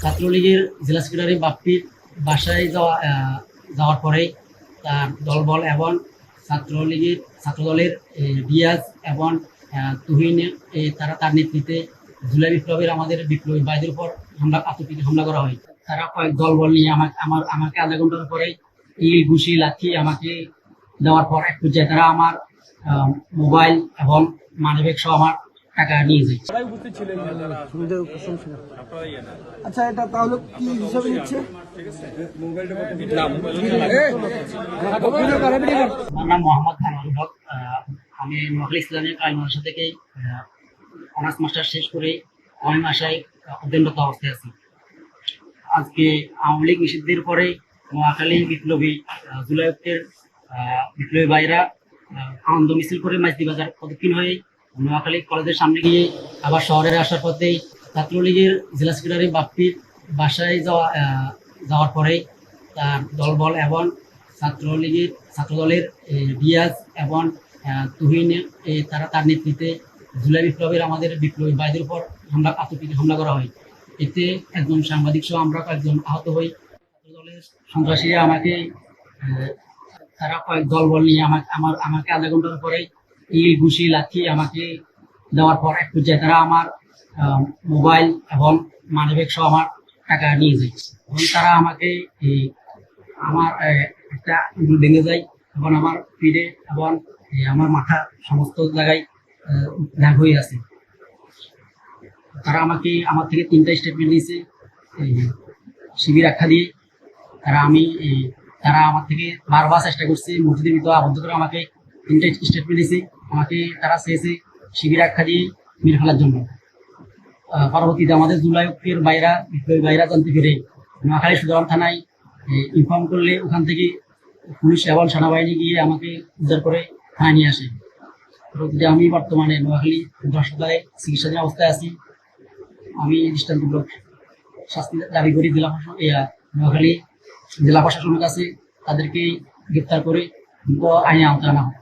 ছাত্রলীগের জেলা সেক্রেটারি বাপ্পির বাসায় যাওয়া যাওয়ার পরে তার দলবল এবং ছাত্রলীগের, ছাত্রদলের রিয়াজ এবং তুহিন তারা তার নেতৃত্বে জুলাই বিপ্লবের আমাদের বিপ্লবী ভাইদের উপর হামলা আতঙ্কিত হামলা করা হয়। তারা কয়েক দলবল নিয়ে আমাকে, আমার, আমাকে আধা ঘণ্টার পরে ইল, ঘুষি লাঠি আমাকে দেওয়ার পর এক পর্যায়ে তারা আমার মোবাইল এবং মানিব্যাগ সহ আমার টাকা নিয়ে যায় আচ্ছা এটা তাহলে কি হিসাবে নিচ্ছে? আমার নাম মোহাম্মদ আনোয়ারুল হক আমি নোয়াখালী ইসলামিক আইন মাদ্রাসা থেকে অনার্স মাস্টার শেষ করে অনেক মাসায় অধ্যয়নরত অবস্থায় আছি। আজকে আওয়ামী লীগ নিষিদ্ধের পরে নোয়াখালী বিপ্লবী আহ, জুলাই ঐক্যের আহ, বিপ্লবী ভাইরা আনন্দ মিছিল করে মাইজদি বাজার প্রদক্ষিণ হয়ে নোয়াখালী কলেজের সামনে গিয়ে আবার শহরে আসার পথেই ছাত্রলীগের জেলা সেক্রেটারি বাপ্পির বাসায় যাওয়া যাওয়ার পরে তার দলবল এবং ছাত্রলীগের, ছাত্রদলের রিয়াজ এবং তুহিন তারা তার নেতৃত্বে জুলাই বিপ্লবের আমাদের বিপ্লবী ভাইদের উপর হামলা আতঙ্কিত হামলা করা হয়। এতে একজন সাংবাদিক সহ আমরা কয়েকজন আহত হই। ছাত্রদলের সন্ত্রাসীরা আমাকে তারা কয়েক দলবল নিয়ে আমাকে, আমার, আমাকে আধা ঘণ্টার পরে ইল ঘুষি লাঠি আমাকে দেওয়ার পর এক পর্যায়ে তারা আমার মোবাইল এবং মানিব্যাগ সহ আমার টাকা নিয়ে যায়। এবং তারা আমাকে আমার একটা ভেঙে যায় এবং আমার পিঠে এবং আমার মাথা সমস্ত জায়গায় দাগ হয়ে আছে। তারা আমাকে, আমার থেকে তিনটা স্টেটমেন্ট নিয়েছে। শিবির আখ্যা দিয়ে তারা আমি তারা আমার থেকে বারবার চেষ্টা করছে মসজিদের ভিতরে আবদ্ধ করে আমাকে তিনটা স্টেটমেন্ট দিয়েছে আমাকে তারা চেয়েছে শিবির আখ্যা দিয়ে মেরে ফেলার জন্য পরবর্তীতে আমাদের জুলাই ঐক্যের বাইরা, বিপ্লবী বাইরা জানতে পেরে নোয়াখালী সুদারাম থানায় ইনফর্ম করলে ওখান থেকে পুলিশ এবং সেনাবাহিনী গিয়ে আমাকে উদ্ধার করে থানায় নিয়ে আসে। পরবর্তীতে আমি বর্তমানে নোয়াখালী হাসপাতালে চিকিৎসাধীন অবস্থায় আছি। আমি দৃষ্টান্তমূলক শাস্তি দাবি করি জেলা প্রশাসন নোয়াখালী জেলা প্রশাসনের কাছে তাদেরকে গ্রেপ্তার করে আইনে আওতায় আনা হয়।